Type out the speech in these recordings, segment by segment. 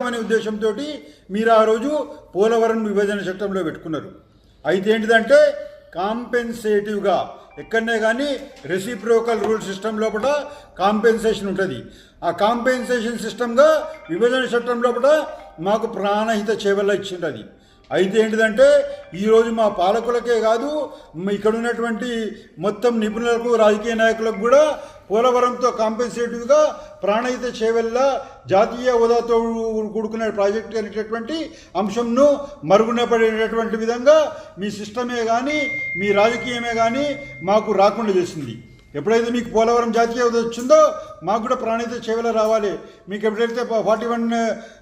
అనే ఉద్దేశంతో మీరు ఆ రోజు పోలవరం విభజన చట్టంలో పెట్టుకున్నారు. అయితే ఏంటిదంటే కాంపెన్సేటివ్గా ఎక్కడనే కానీ రెసిప్రోకల్ రూల్ సిస్టమ్ లోపల కాంపెన్సేషన్ ఉంటుంది. ఆ కాంపెన్సేషన్ సిస్టమ్గా విభజన చట్టం లోపల మాకు ప్రాణహిత చేవల్ల ఇచ్చింది అది అయితే ఏంటిదంటే ఈరోజు మా పాలకులకే కాదు ఇక్కడ ఉన్నటువంటి మొత్తం నిపుణులకు రాజకీయ నాయకులకు కూడా పోలవరంతో కాంపెన్సేటివ్గా ప్రాణహిత చేవెళ్ళ జాతీయ హోదాతో కూడుకునే ప్రాజెక్టు అనేటటువంటి అంశంను మరుగున పడేటటువంటి విధంగా మీ సిస్టమే కానీ మీ రాజకీయమే కానీ మాకు రాకుండా చేసింది. ఎప్పుడైతే మీకు పోలవరం జాతీయ వచ్చిందో మాకు కూడా ప్రాణిత చేవెల రావాలి. మీకు ఎప్పుడైతే ఫార్టీ వన్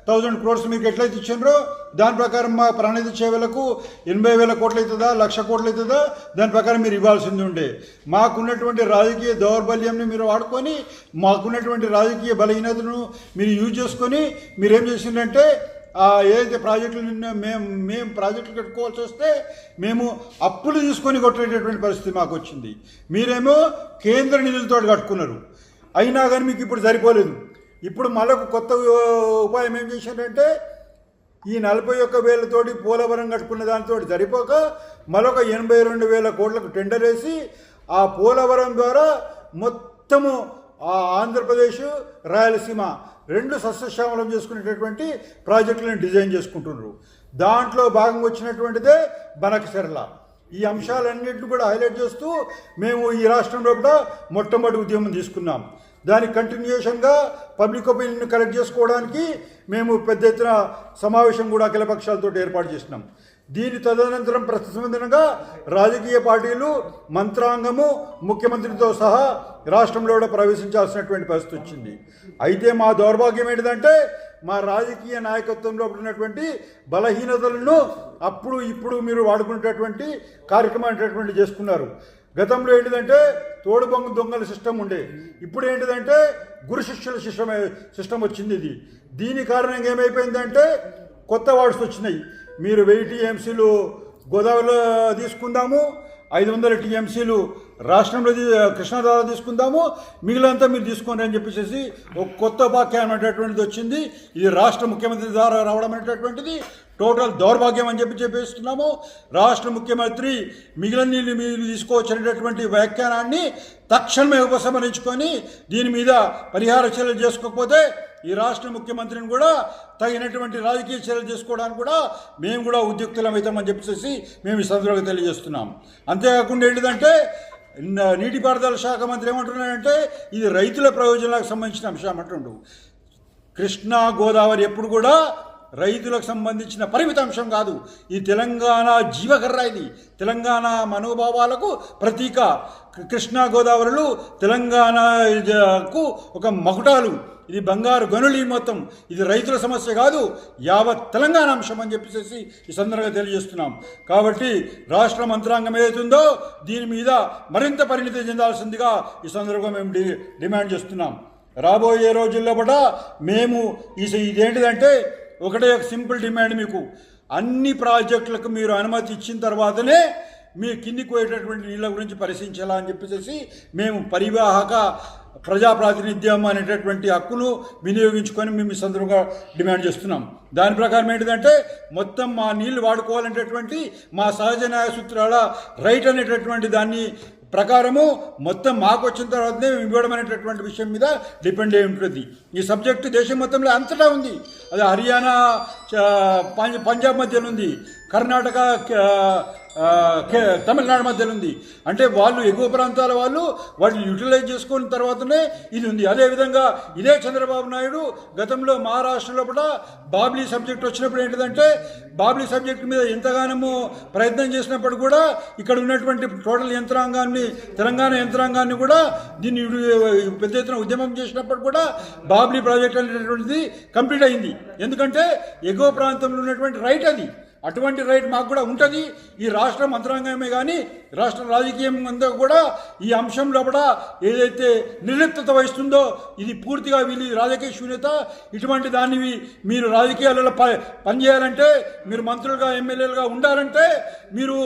థౌజండ్ క్రోర్స్ మీకు ఎట్లయితే ఇచ్చినారో దాని ప్రకారం మా ప్రాణిత సేవలకు ఎనభై వేల కోట్లు అవుతుందా లక్ష కోట్లు అవుతుందా దాని ప్రకారం మీరు ఇవ్వాల్సింది ఉండే. మాకున్నటువంటి రాజకీయ దౌర్బల్యంని మీరు వాడుకొని మాకున్నటువంటి రాజకీయ బలహీనతను మీరు యూజ్ చేసుకొని మీరేం చేసిందంటే ఏదైతే ప్రాజెక్టులు మేము మేము ప్రాజెక్టులు కట్టుకోవాల్సి వస్తే మేము అప్పులు తీసుకొని కొట్టేటటువంటి పరిస్థితి మాకు వచ్చింది. మీరేమో కేంద్ర నిధులతో కట్టుకున్నారు. అయినా కానీ మీకు ఇప్పుడు సరిపోలేదు. ఇప్పుడు మళ్ళకు కొత్త ఉపాయం ఏం చేశారంటే ఈ నలభై ఒక్క వేలతోటి పోలవరం కట్టుకున్న దానితో సరిపోక మరొక ఎనభై రెండు వేల కోట్లకు టెండర్ వేసి ఆ పోలవరం ద్వారా మొత్తము ఆ ఆంధ్రప్రదేశ్ రాయలసీమ రెండు సస్యశ్యామలం చేసుకునేటటువంటి ప్రాజెక్టులను డిజైన్ చేసుకుంటున్నారు. దాంట్లో భాగం వచ్చినటువంటిదే బనకసెరల ఈ అంశాలన్నింటిని కూడా హైలైట్ చేస్తూ మేము ఈ రాష్ట్రంలో కూడా మొట్టమొదటి ఉద్యమం తీసుకున్నాం. దానికి కంటిన్యూషన్గా పబ్లిక్ ఒపీనియన్ కలెక్ట్ చేసుకోవడానికి మేము పెద్ద ఎత్తున సమావేశం కూడా అఖిల పక్షాలతో ఏర్పాటు చేసినాం. దీని తదనంతరం ప్రతిస్పందనగా రాజకీయ పార్టీలు మంత్రాంగము ముఖ్యమంత్రితో సహా రాష్ట్రంలో కూడా ప్రవేశించాల్సినటువంటి పరిస్థితి వచ్చింది. అయితే మా దౌర్భాగ్యం ఏంటిదంటే మా రాజకీయ నాయకత్వంలో ఉన్నటువంటి బలహీనతలను అప్పుడు ఇప్పుడు మీరు వాడుకునేటటువంటి కార్యక్రమం అనేటటువంటి చేసుకున్నారు. గతంలో ఏంటిదంటే తోడు బొంగ దొంగల సిస్టమ్ ఉండే. ఇప్పుడు ఏంటిదంటే గురు శిష్యుల సిస్టమ్ సిస్టమ్ వచ్చింది ఇది. దీని కారణంగా ఏమైపోయిందంటే కొత్త వార్డ్స్ వచ్చినాయి. మీరు వెయ్యి టీఎంసీలు గోదావరిలో తీసుకుందాము ఐదు వందల టీఎంసీలు రాష్ట్రంలో తీ- కృష్ణా ద్వారా తీసుకుందాము మిగిలినంతా మీరు తీసుకోండి అని చెప్పేసి ఒక కొత్త వాక్యం అనేటటువంటిది వచ్చింది. ఇది రాష్ట్ర ముఖ్యమంత్రి ద్వారా రావడం అనేటటువంటిది. టోటల్ దౌర్భాగ్యం అని చెప్పి చెప్పేస్తున్నాము. రాష్ట్ర ముఖ్యమంత్రి మిగిలిన నీళ్ళు మీరు తీసుకోవచ్చు అనేటటువంటి వ్యాఖ్యానాన్ని తక్షణమే ఉపసంహరించుకొని దీని మీద పరిహార చర్యలు చేసుకోకపోతే ఈ రాష్ట్ర ముఖ్యమంత్రిని కూడా తగినటువంటి రాజకీయ చర్యలు చేసుకోవడానికి కూడా మేము కూడా ఉద్యుక్తులమవుతామని చెప్పేసి మేము ఈ సందర్భంగా తెలియజేస్తున్నాం. అంతేకాకుండా ఏంటిదంటే నీటిపారుదల శాఖ మంత్రి ఏమంటున్నాడంటే ఇది రైతుల ప్రయోజనాలకు సంబంధించిన అంశం అంటుండు. కృష్ణా గోదావరి ఎప్పుడు కూడా రైతులకు సంబంధించిన పరిమిత అంశం కాదు. ఈ తెలంగాణ జీవకర్ర ఇది. తెలంగాణ మనోభావాలకు ప్రతీక. కృష్ణా గోదావరిలు తెలంగాణకు ఒక మకుటాలు. ఇది బంగారు గనులు ఈ మొత్తం. ఇది రైతుల సమస్య కాదు యావత్ తెలంగాణ అంశం అని చెప్పేసి ఈ సందర్భంగా తెలియజేస్తున్నాం. కాబట్టి రాష్ట్ర మంత్రాంగం ఏదైతుందో దీని మీద మరింత పరిణితి చెందాల్సిందిగా ఈ సందర్భంగా మేము డి- డిమాండ్ చేస్తున్నాం. రాబోయే రోజుల్లో కూడా మేము ఈ ఇదేంటిదంటే ఒకటే ఒక సింపుల్ డిమాండ్ మీకు. అన్ని ప్రాజెక్టులకు మీరు అనుమతి ఇచ్చిన తర్వాతనే మీ కిందికి పోయేటటువంటి నీళ్ళ గురించి పరిశీలించాలా అని చెప్పేసి మేము పరివాహక ప్రజా ప్రాతినిధ్యం అనేటటువంటి హక్కును వినియోగించుకొని మేము ఈ సందర్భంగా డిమాండ్ చేస్తున్నాం. దాని ప్రకారం ఏంటిదంటే మొత్తం మా నీళ్ళు వాడుకోవాలనేటటువంటి మా సహజ న్యాయ సూత్రాల రైట్ అనేటటువంటి దాన్ని ప్రకారము మొత్తం మాకు వచ్చిన తర్వాతనే ఇవ్వడం అనేటటువంటి విషయం మీద డిపెండ్ అయి ఉంటుంది. ఈ సబ్జెక్టు దేశం మొత్తంలో అంతటా ఉంది. అది హర్యానా చ- పంజాబ్ మధ్యలో ఉంది. కర్ణాటక కే- తమిళనాడు మధ్యలో ఉంది అంటే వాళ్ళు ఎగువ ప్రాంతాల వాళ్ళు వాటిని యూటిలైజ్ చేసుకున్న తర్వాతనే ఇది ఉంది. అదేవిధంగా ఇదే చంద్రబాబు నాయుడు గతంలో మహారాష్ట్రలో కూడా బాబ్లీ సబ్జెక్ట్ వచ్చినప్పుడు ఏంటిదంటే బాబ్లీ సబ్జెక్ట్ మీద ఎంతగానో ప్రయత్నం చేసినప్పుడు కూడా ఇక్కడ ఉన్నటువంటి టోటల్ యంత్రాంగాన్ని తెలంగాణ యంత్రాంగాన్ని కూడా దీన్ని పెద్ద ఎత్తున ఉద్యమం చేసినప్పుడు కూడా బాబ్లీ ప్రాజెక్ట్ అనేటువంటిది కంప్లీట్ అయింది. ఎందుకంటే ఎగువ ప్రాంతంలో ఉన్నటువంటి రైట్ అది. అటువంటి రైట్ మాకు కూడా ఉంటుంది. ఈ రాష్ట్ర మంత్రాంగమే కానీ రాష్ట్ర రాజకీయం అంతా కూడా ఈ అంశం లోపల ఏదైతే నిర్లిప్తత వహిస్తుందో ఇది పూర్తిగా వీళ్ళు రాజకీయ శూన్యత. ఇటువంటి దాన్ని మీరు రాజకీయాలలో ప పనిచేయాలంటే మీరు మంత్రులుగా ఎమ్మెల్యేలుగా ఉండాలంటే మీరు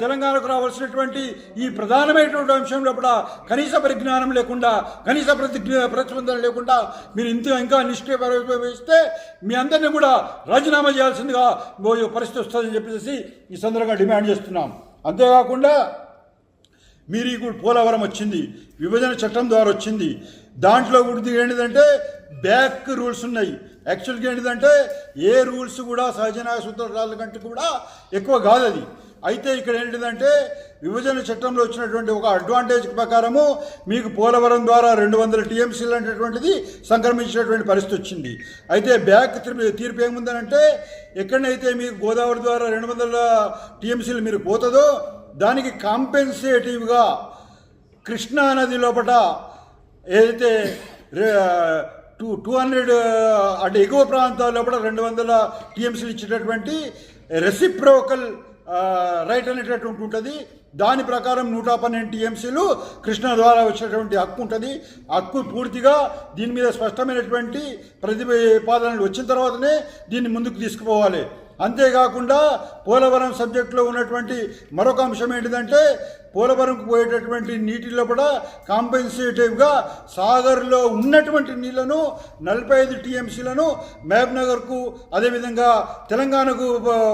తెలంగాణకు రావాల్సినటువంటి ఈ ప్రధానమైనటువంటి అంశంలో కూడా కనీస పరిజ్ఞానం లేకుండా కనీస ప్రతిజ్ఞ ప్రతిస్పందన లేకుండా మీరు ఇంత ఇంకా నిష్క్రియ మీ అందరినీ కూడా రాజీనామా చేయాల్సిందిగా ఓ పరిస్థితి వస్తుందని చెప్పేసి ఈ సందర్భంగా డిమాండ్ చేస్తున్నాం. అంతేకాకుండా మీరు ఇప్పుడు పోలవరం వచ్చింది విభజన చట్టం ద్వారా వచ్చింది దాంట్లో గుర్తు ఏంటిదంటే బ్యాక్ రూల్స్ ఉన్నాయి. యాక్చువల్గా ఏంటిదంటే ఏ రూల్స్ కూడా సహజనాయ సూత్రాల కంటే కూడా ఎక్కువ కాదు అది. అయితే ఇక్కడ ఏంటిదంటే విభజన చట్టంలో వచ్చినటువంటి ఒక అడ్వాంటేజ్ ప్రకారము మీకు పోలవరం ద్వారా రెండు వందల టీఎంసీలు అనేటటువంటిది సంక్రమించినటువంటి పరిస్థితి వచ్చింది. అయితే బ్యాక్ తీర్పు తీర్పు ఏముందనంటే ఎక్కడైతే మీకు గోదావరి ద్వారా రెండు వందల టీఎంసీలు మీరు పోతుందో దానికి కాంపెన్సేటివ్గా కృష్ణా నది లోపల ఏదైతే టూ టూ హండ్రెడ్ అంటే ఎగువ ప్రాంతాల లోపల రెండు వందల టీఎంసీలు ఇచ్చేటటువంటి రెసిప్రోకల్ రైట్ అనేటటువంటి ఉంటుంది దాని ప్రకారం నూట పన్నెండు టీఎంసీలు కృష్ణ ద్వారా వచ్చినటువంటి హక్కు ఉంటుంది. హక్కు పూర్తిగా దీని మీద స్పష్టమైనటువంటి ప్రతిపాదనలు వచ్చిన తర్వాతనే దీన్ని ముందుకు తీసుకుపోవాలి. అంతేకాకుండా పోలవరం సబ్జెక్టులో ఉన్నటువంటి మరొక అంశం ఏంటిదంటే పోలవరంకు పోయేటటువంటి నీటిలో కూడా కాంపెన్సేటివ్గా సాగర్లో ఉన్నటువంటి నీళ్ళను నలభై ఐదు టీఎంసీలను మహబ్నగర్కు అదేవిధంగా తెలంగాణకు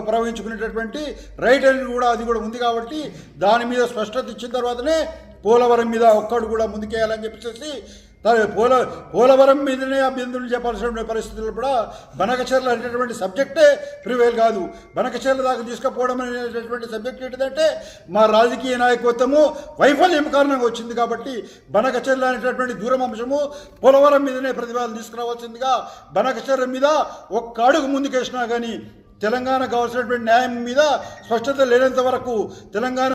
ప్రవహించుకునేటటువంటి రైట్ అని కూడా అది కూడా ఉంది కాబట్టి దాని మీద స్పష్టత ఇచ్చిన తర్వాతనే పోలవరం మీద ఒక్కడు కూడా ముందుకేయాలని చెప్పేసి త- పోల పోలవరం మీదనే అభ్యంతరం చెప్పాల్సిన పరిస్థితుల్లో కూడా బనకచర్ల అనేటటువంటి సబ్జెక్టే ప్రివేల్ కాదు. బనకచర్ల దాకా తీసుకుపోవడం అనేటటువంటి సబ్జెక్ట్ ఏంటిదంటే మా రాజకీయ నాయకత్వము వైఫల్యం కారణంగా వచ్చింది కాబట్టి బనకచర్ల అనేటటువంటి దూరం అంశము పోలవరం మీదనే ప్రతిపాదన తీసుకురావాల్సిందిగా బనకచర్ల మీద ఒక్క అడుగు ముందుకేసినా కానీ తెలంగాణ కావాల్సినటువంటి న్యాయం మీద స్పష్టత లేనంత వరకు తెలంగాణ